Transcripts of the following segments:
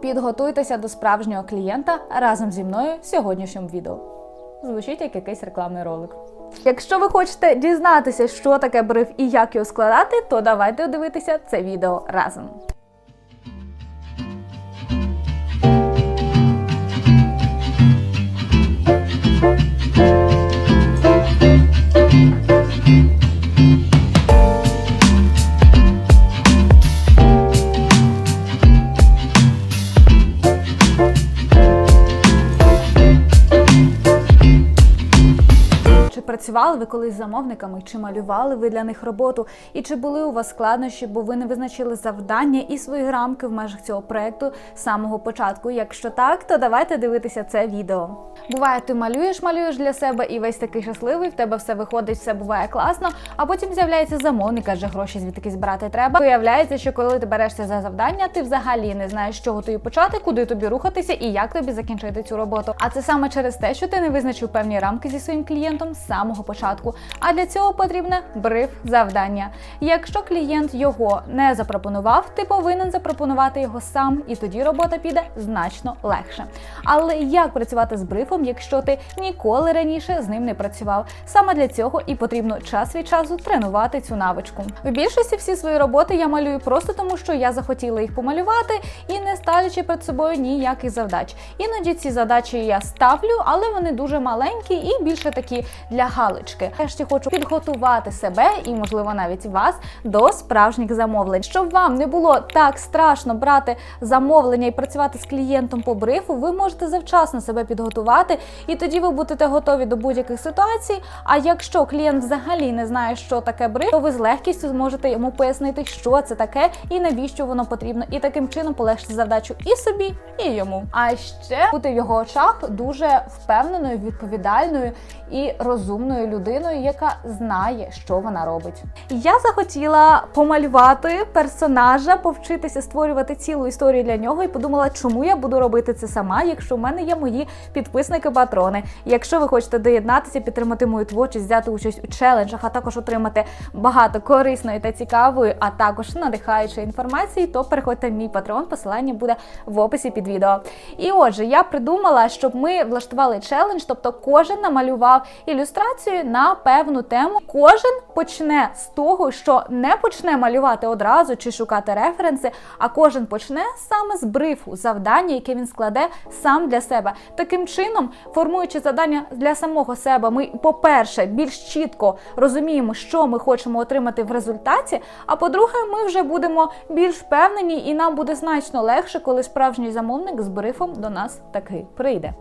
підготуйтеся до справжнього клієнта разом зі мною в сьогоднішньому відео. Звучить як якийсь рекламний ролик. Якщо ви хочете дізнатися, що таке бриф і як його складати, то давайте дивитися це відео разом. Працювали ви колись з замовниками, чи малювали ви для них роботу, і чи були у вас складнощі, бо ви не визначили завдання і свої рамки в межах цього проекту з самого початку? Якщо так, то давайте дивитися це відео. Буває, ти малюєш, малюєш для себе і весь такий щасливий, в тебе все виходить, все буває класно. А потім з'являється замовник, адже гроші звідки збирати треба. Виявляється, що коли ти берешся за завдання, ти взагалі не знаєш, з чого тобі почати, куди тобі рухатися і як тобі закінчити цю роботу. А це саме через те, що ти не визначив певні рамки зі своїм клієнтом з самого початку. А для цього потрібне бриф завдання. Якщо клієнт його не запропонував, ти повинен запропонувати його сам, і тоді робота піде значно легше. Але як працювати з брифом, якщо ти ніколи раніше з ним не працював? Саме для цього і потрібно час від часу тренувати цю навичку. В більшості всі свої роботи я малюю просто тому, що я захотіла їх помалювати і не ставлячи перед собою ніяких завдач. Іноді ці задачі я ставлю, але вони дуже маленькі і більше такі для галочки. Нарешті хочу підготувати себе і, можливо, навіть вас до справжніх замовлень. Щоб вам не було так страшно брати замовлення і працювати з клієнтом по брифу, ви можете завчасно себе підготувати, і тоді ви будете готові до будь-яких ситуацій. А якщо клієнт взагалі не знає, що таке бриф, то ви з легкістю зможете йому пояснити, що це таке і навіщо воно потрібно, і таким чином полегшити завдачу і собі, і йому. А ще бути в його очах дуже впевненою, відповідальною і розумною людиною, яка знає, що вона робить. Я захотіла помалювати персонажа, повчитися створювати цілу історію для нього, і подумала, чому я буду робити це сама, якщо в мене є мої підписники-патрони. Якщо ви хочете доєднатися, підтримати мою творчість, взяти участь у челенджах, а також отримати багато корисної та цікавої, а також надихаючої інформації, то переходьте в мій патрон, посилання буде в описі під відео. І отже, я придумала, щоб ми влаштували челендж, тобто кожен намалював ілюстрацію на певну тему. Кожен почне з того, що не почне малювати одразу чи шукати референси, а кожен почне саме з брифу завдання, яке він складе сам для себе. Таким чином, формуючи завдання для самого себе, ми, по-перше, більш чітко розуміємо, що ми хочемо отримати в результаті. А по-друге, ми вже будемо більш впевнені, і нам буде значно легше, коли справжній замовник з брифом до нас таки прийде.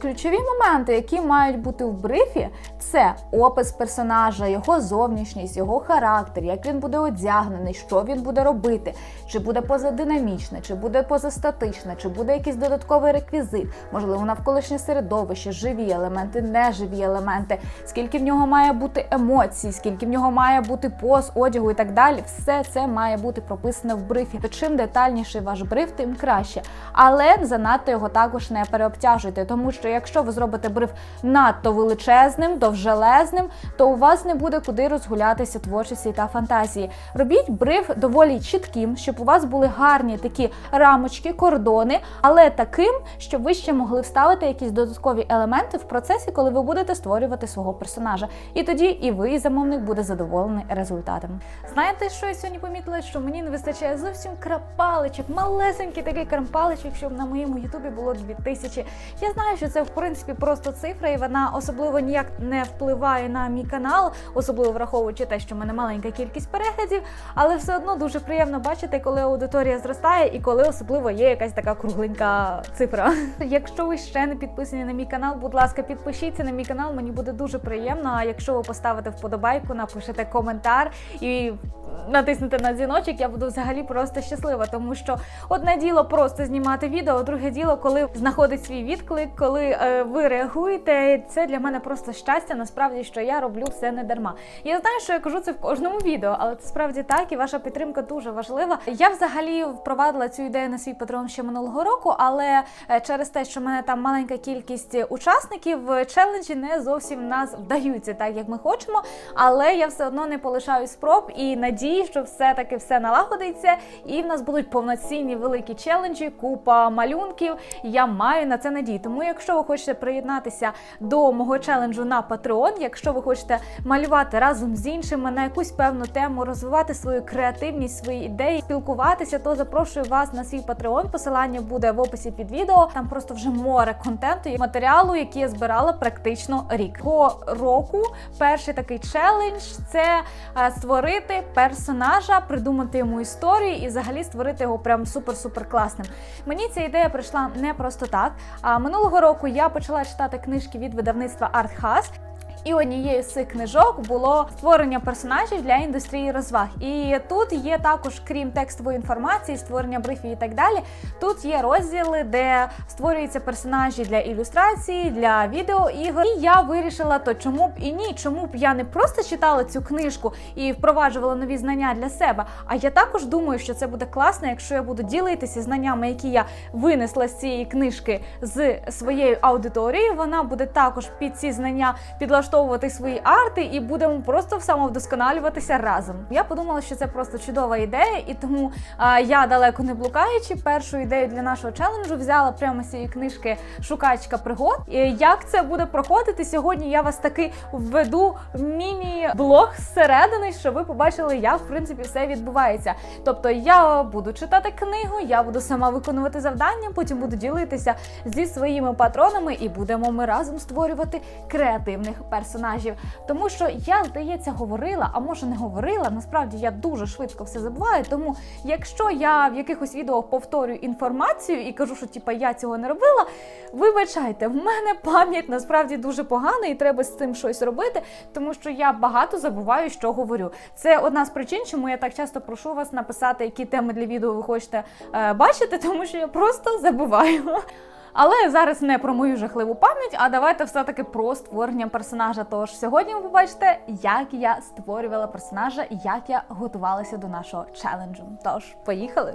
Ключові моменти, які мають бути в брифі, це опис персонажа, його зовнішність, його характер, як він буде одягнений, що він буде робити, чи буде позадинамічне, чи буде позастатичне, чи буде якийсь додатковий реквізит, можливо, навколишнє середовище, живі елементи, неживі елементи, скільки в нього має бути емоцій, скільки в нього має бути поз, одягу і так далі. Все це має бути прописано в брифі. То чим детальніший ваш бриф, тим краще. Але занадто його також не переобтяжуйте, тому що якщо ви зробите бриф надто величезним, довжелезним, то у вас не буде куди розгулятися творчості та фантазії. Робіть бриф доволі чітким, щоб у вас були гарні такі рамочки, кордони, але таким, щоб ви ще могли вставити якісь додаткові елементи в процесі, коли ви будете створювати свого персонажа. І тоді і ви, і замовник, буде задоволений результатом. Знаєте, що я сьогодні помітила? Що мені не вистачає зовсім крапаличок, малесенький такий крапаличок, щоб на моєму ютубі було 2000. Я знаю, що це в принципі просто цифра, і вона особливо ніяк не впливає на мій канал, особливо враховуючи те, що в мене маленька кількість переглядів, але все одно дуже приємно бачити, коли аудиторія зростає і коли особливо є якась така кругленька цифра. Якщо ви ще не підписані на мій канал, будь ласка, підпишіться на мій канал, мені буде дуже приємно. А якщо ви поставите вподобайку, напишете коментар і натиснете на дзвіночок, я буду взагалі просто щаслива, тому що одне діло просто знімати відео, друге діло, коли знаходить свій відклик, коли е, ви реагуєте. Це для мене просто щастя. Насправді, що я роблю все не дарма. Я знаю, що я кажу це в кожному відео, але це справді так, і ваша підтримка дуже важлива. Я взагалі впровадила цю ідею на свій патрон ще минулого року, але е, через те, що в мене там маленька кількість учасників, челенджі не зовсім нас вдаються так, як ми хочемо. Але я все одно не полишаю спроб і надії, що все-таки все налагодиться, і в нас будуть повноцінні великі челенджі, купа малюнків. Я маю на це надію. Тому, якщо ви хочете приєднатися до мого челенджу на Patreon, якщо ви хочете малювати разом з іншими на якусь певну тему, розвивати свою креативність, свої ідеї, спілкуватися, то запрошую вас на свій Patreon. Посилання буде в описі під відео. Там просто вже море контенту і матеріалу, який я збирала практично рік. По року перший такий челендж це е, створити персонажа, придумати йому історію і взагалі створити його прям супер-супер класним. Мені ця ідея прийшла не просто так. А минулого року я почала читати книжки від видавництва Артхас. І однією з цих книжок було створення персонажів для індустрії розваг. І тут є також, крім текстової інформації, створення брифів і так далі. Тут є розділи, де створюються персонажі для ілюстрації, для відеоігор. І я вирішила, то чому б і ні, чому б я не просто читала цю книжку і впроваджувала нові знання для себе. А я також думаю, що це буде класно, якщо я буду ділитися знаннями, які я винесла з цієї книжки з своєю аудиторією. Вона буде також під ці знання підлаштовувати використовувати свої арти і будемо просто самовдосконалюватися разом. Я подумала, що це просто чудова ідея, і тому а, я далеко не блукаючи, першу ідею для нашого челенджу взяла прямо з цієї книжки Шукачка пригод. І Як це буде проходити сьогодні? Я вас таки введу міні-блог зсередини, щоб ви побачили, як в принципі все відбувається. Тобто я буду читати книгу, я буду сама виконувати завдання, потім буду ділитися зі своїми патронами, і будемо ми разом створювати креативних персонажів персонажів, тому що я, здається, говорила, а може не говорила. Насправді я дуже швидко все забуваю. Тому якщо я в якихось відео повторюю інформацію і кажу, що типа я цього не робила, вибачайте, в мене пам'ять насправді дуже погана, і треба з цим щось робити, тому що я багато забуваю, що говорю. Це одна з причин, чому я так часто прошу вас написати, які теми для відео ви хочете е, бачити, тому що я просто забуваю. Але зараз не про мою жахливу пам'ять, а давайте все-таки про створення персонажа. Тож сьогодні ви побачите, як я створювала персонажа як я готувалася до нашого челенджу. Тож, поїхали!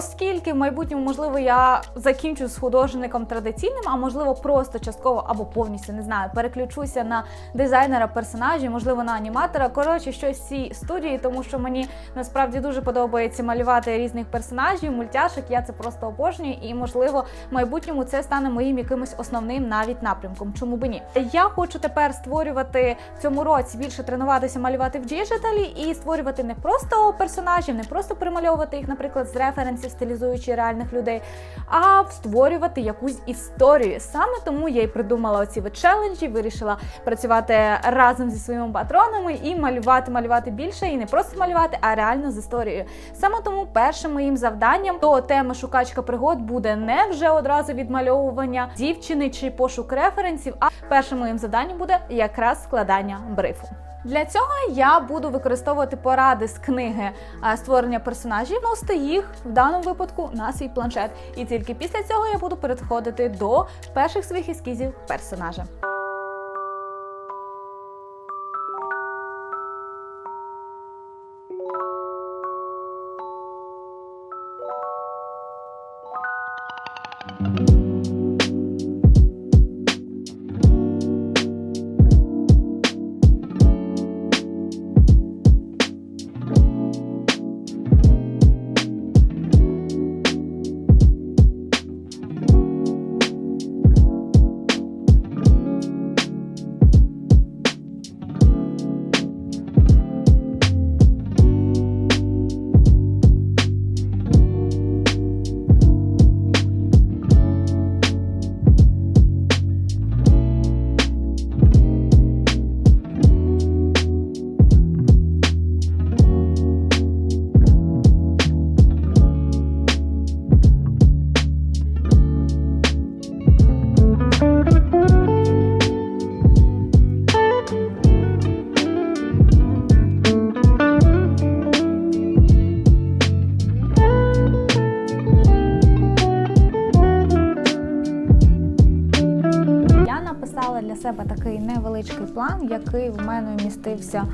Оскільки в майбутньому, можливо, я закінчу з художником традиційним, а можливо, просто частково або повністю не знаю, переключуся на дизайнера персонажів, можливо, на аніматора. Коротше, щось в цій студії, тому що мені насправді дуже подобається малювати різних персонажів, мультяшок. Я це просто обожнюю, і можливо, в майбутньому це стане моїм якимось основним навіть напрямком. Чому би ні? Я хочу тепер створювати в цьому році більше тренуватися, малювати в діджиталі і створювати не просто персонажів, не просто примальовувати їх, наприклад, з референсів стилізуючи реальних людей, а створювати якусь історію. Саме тому я й придумала оці челенджі, вирішила працювати разом зі своїми патронами і малювати, малювати більше, і не просто малювати, а реально з історією. Саме тому першим моїм завданням до теми шукачка пригод буде не вже одразу відмальовування дівчини чи пошук референсів, а першим моїм завданням буде якраз складання брифу. Для цього я буду використовувати поради з книги створення персонажів, носити їх в даному випадку на свій планшет. І тільки після цього я буду переходити до перших своїх ескізів персонажа. Який в мене вмістився.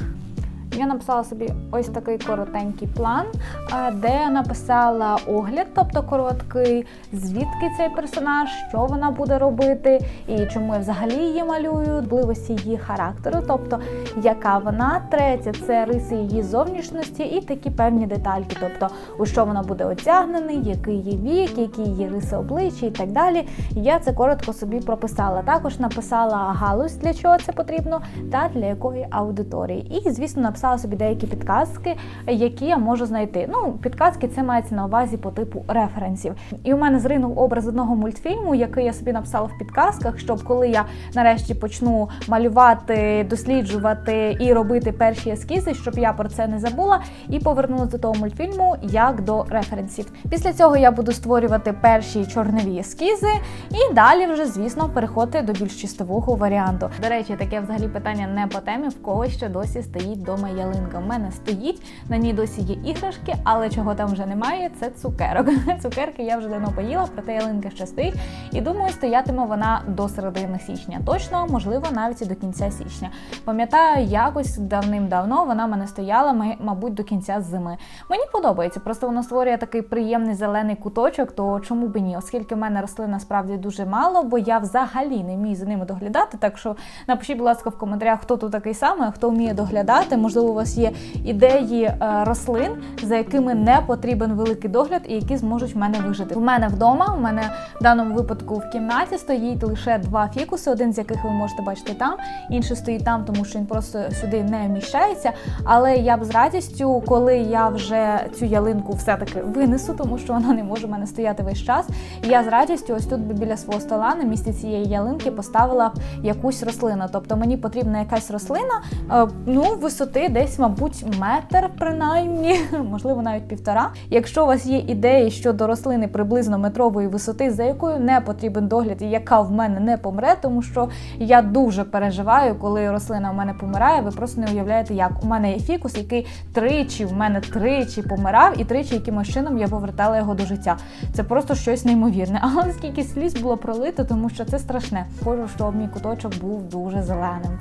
Я написала собі ось такий коротенький план, е, де я написала огляд, тобто короткий, звідки цей персонаж, що вона буде робити, і чому я взагалі її малюю, впливості її характеру, тобто яка вона. Третє це риси її зовнішності і такі певні детальки, тобто у що вона буде одягнений, який її вік, які її риси обличчя і так далі. Я це коротко собі прописала. Також написала галузь, для чого це потрібно, та для якої аудиторії. І, звісно, написала собі деякі підказки, які я можу знайти. Ну, підказки це мається на увазі по типу референсів. І у мене зринув образ одного мультфільму, який я собі написала в підказках, щоб коли я нарешті почну малювати, досліджувати і робити перші ескізи, щоб я про це не забула, і повернулася до того мультфільму як до референсів. Після цього я буду створювати перші чорнові ескізи, і далі вже, звісно, переходити до більш чистового варіанту. До речі, таке взагалі питання не по темі, в кого ще досі стоїть вдома ялинка. У мене стоїть, на ній досі є іграшки, але чого там вже немає, це цукерок. Цукерки я вже давно поїла, проте ялинка ще стоїть. І думаю, стоятиме вона до середини січня. Точно, можливо, навіть і до кінця січня. Пам'ятаю, якось давним-давно вона в мене стояла, мабуть, до кінця зими. Мені подобається, просто воно створює такий приємний зелений куточок, то чому б ні? Оскільки в мене рослин насправді дуже мало, бо я взагалі не вмію за ними доглядати. Так що напишіть, будь ласка, в коментарях, хто тут такий самий, хто вміє доглядати. Можливо, у вас є ідеї е, рослин, за якими не потрібен великий догляд і які зможуть в мене вижити. У мене вдома, у мене в даному випадку в кімнаті стоїть лише два фікуси, один з яких ви можете бачити там, інший стоїть там, тому що він просто сюди не вміщається. Але я б з радістю, коли я вже цю ялинку все-таки винесу, тому що вона не може в мене стояти весь час. Я з радістю ось тут би біля свого стола на місці цієї ялинки поставила б якусь рослину. Тобто мені потрібна якась рослина, е, ну висоти десь, мабуть, метр, принаймні, можливо, навіть півтора. Якщо у вас є ідеї щодо рослини приблизно метрової висоти, за якою не потрібен догляд і яка в мене не помре, тому що я дуже переживаю, коли рослина в мене помирає. Ви просто не уявляєте, як у мене є фікус, який тричі в мене тричі помирав, і тричі якимось чином я повертала його до життя. Це просто щось неймовірне. Але скільки сліз було пролито, тому що це страшне. Схоже, що мій куточок був дуже зеленим.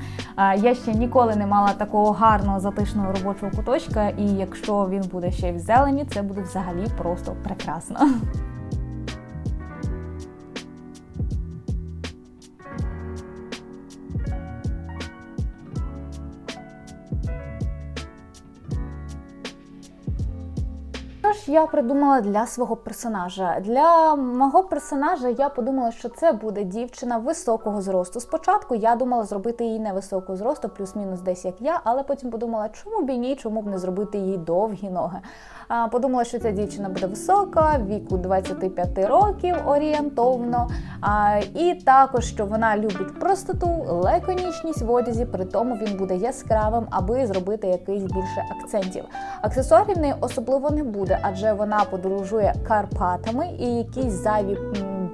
Я ще ніколи не мала такого гарного затишного робочого куточка, і якщо він буде ще й в зелені, це буде взагалі просто прекрасно. Я придумала для свого персонажа? Для мого персонажа я подумала, що це буде дівчина високого зросту. Спочатку я думала зробити її невисокого зросту, плюс-мінус десь як я, але потім подумала, чому б і ні, чому б не зробити їй довгі ноги. Подумала, що ця дівчина буде висока, віку 25 років орієнтовно. І також, що вона любить простоту, лаконічність в одязі, при тому він буде яскравим, аби зробити якийсь більше акцентів. Аксесуарів неї особливо не буде, вона подорожує Карпатами і якісь зайві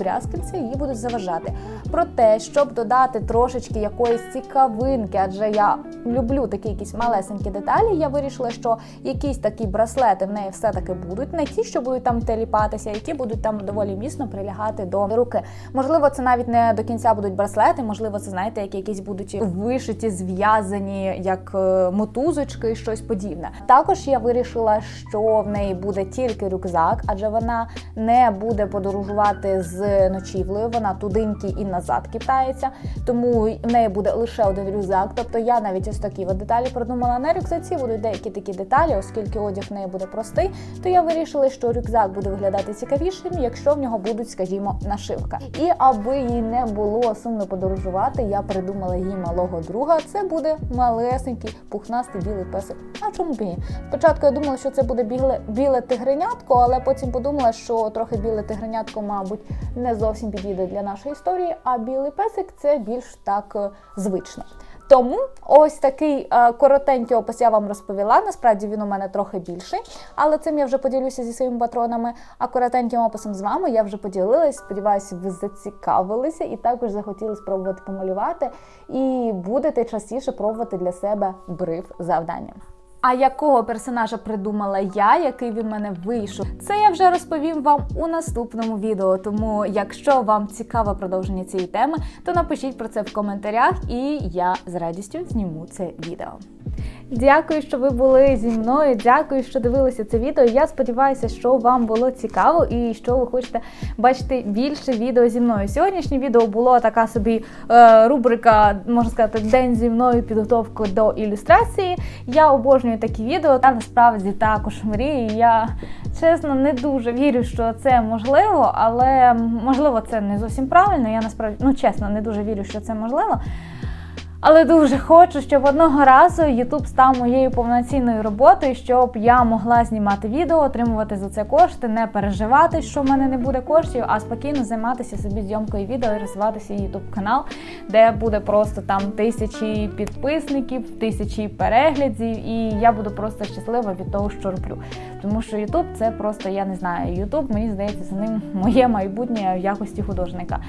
м, брязкальці її будуть заважати. Проте, щоб додати трошечки якоїсь цікавинки, адже я люблю такі якісь малесенькі деталі, я вирішила, що якісь такі браслети в неї все-таки будуть, не ті, що будуть там теліпатися, які будуть там доволі міцно прилягати до руки. Можливо, це навіть не до кінця будуть браслети, можливо, це знаєте, як якісь будуть вишиті, зв'язані як е, мотузочки, щось подібне. Також я вирішила, що в неї буде тільки рюкзак, адже вона не буде подорожувати з ночівлею. Вона тудиньки і назад китається, тому в неї буде лише один рюкзак. Тобто я навіть ось такі от деталі продумала на рюкзаці. Будуть деякі такі деталі, оскільки одяг в неї буде простий, то я вирішила, що рюкзак буде виглядати цікавішим, якщо в нього будуть, скажімо, нашивка. І аби їй не було сумно подорожувати, я придумала їй малого друга. Це буде малесенький пухнастий білий песик. А чому б ні? Спочатку я думала, що це буде біле, біле тигренятко, але потім подумала, що трохи біле тигренятко, мабуть, не зовсім підійде для нашої історії, а білий песик це більш так е, звично. Тому ось такий е, коротенький опис я вам розповіла. Насправді він у мене трохи більший, але цим я вже поділюся зі своїми патронами. А коротеньким описом з вами я вже поділилась. Сподіваюся, ви зацікавилися і також захотіли спробувати помалювати. І будете частіше пробувати для себе бриф завдання. А якого персонажа придумала я, який він мене вийшов, це я вже розповім вам у наступному відео. Тому, якщо вам цікаве продовження цієї теми, то напишіть про це в коментарях, і я з радістю зніму це відео. Дякую, що ви були зі мною. Дякую, що дивилися це відео. Я сподіваюся, що вам було цікаво і що ви хочете бачити більше відео зі мною. Сьогоднішнє відео було така собі е, рубрика, можна сказати, день зі мною підготовка до ілюстрації. Я обожнюю такі відео. Та насправді також мрію. Я чесно не дуже вірю, що це можливо, але можливо це не зовсім правильно. Я насправді ну чесно не дуже вірю, що це можливо. Але дуже хочу, щоб одного разу YouTube став моєю повноцінною роботою, щоб я могла знімати відео, отримувати за це кошти, не переживати, що в мене не буде коштів, а спокійно займатися собі зйомкою відео і розвивати свій YouTube канал, де буде просто там тисячі підписників, тисячі переглядів, і я буду просто щаслива від того, що роблю. Тому що YouTube це просто я не знаю. YouTube, мені здається, за ним моє майбутнє в якості художника,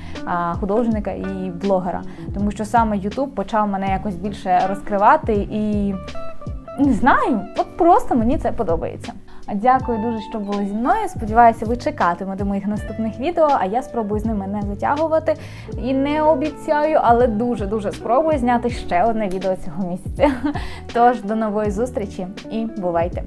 художника і блогера. Тому що саме YouTube почав мене якось більше розкривати і не знаю, от просто мені це подобається. Дякую дуже, що були зі мною. Сподіваюся, ви чекатимете моїх наступних відео, а я спробую з ними не затягувати і не обіцяю, але дуже дуже спробую зняти ще одне відео цього місяця. Тож до нової зустрічі і бувайте!